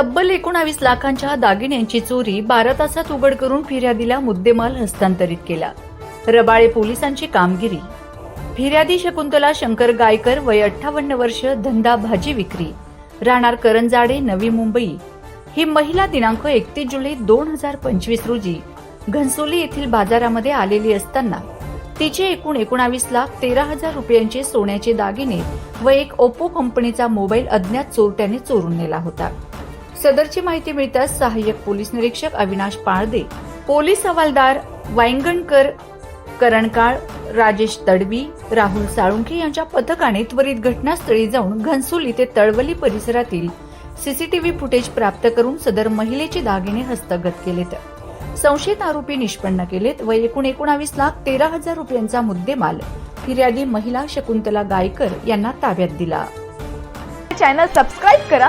तब्बल एकोणावीस लाखांच्या दागिन्यांची चोरी बारा तासात उघड करून फिर्यादीला मुद्देमाल हस्तांतरित केला. रबाळे पोलिसांची कामगिरी. फिर्यादी शकुंतला शंकर गायकर वय अठ्ठावन्न वर्ष धंदा भाजी विक्री. राहणार करंजाडे नवी मुंबई. ही महिला दिनांक एकतीस जुलै दोन हजार पंचवीस रोजी घनसोली येथील बाजारामध्ये आलेली असताना तिचे एकूण एकोणावीस लाख तेरा हजार रुपयांचे सोन्याचे दागिने व एक ओप्पो कंपनीचा मोबाईल अज्ञात चोरट्याने चोरून नेला होता. सदरची माहिती मिळताच सहाय्यक पोलीस निरीक्षक अविनाश पाळदे पोलीस हवालदार वायंगणकर करणकाळ राजेश तडवी राहुल साळुंखे यांच्या पथकाने त्वरित घटनास्थळी जाऊन घनसोली ते तळवली परिसरातील सीसीटीव्ही फुटेज प्राप्त करून सदर महिलेचे दागिने हस्तगत केलेत. संशयित आरोपी निष्पन्न केलेत व एकूण एकोणावीस लाख तेरा हजार रुपयांचा मुद्देमाल फिर्यादी महिला शकुंतला गायकर यांना ताब्यात दिला. चॅनल सबस्क्राईब करा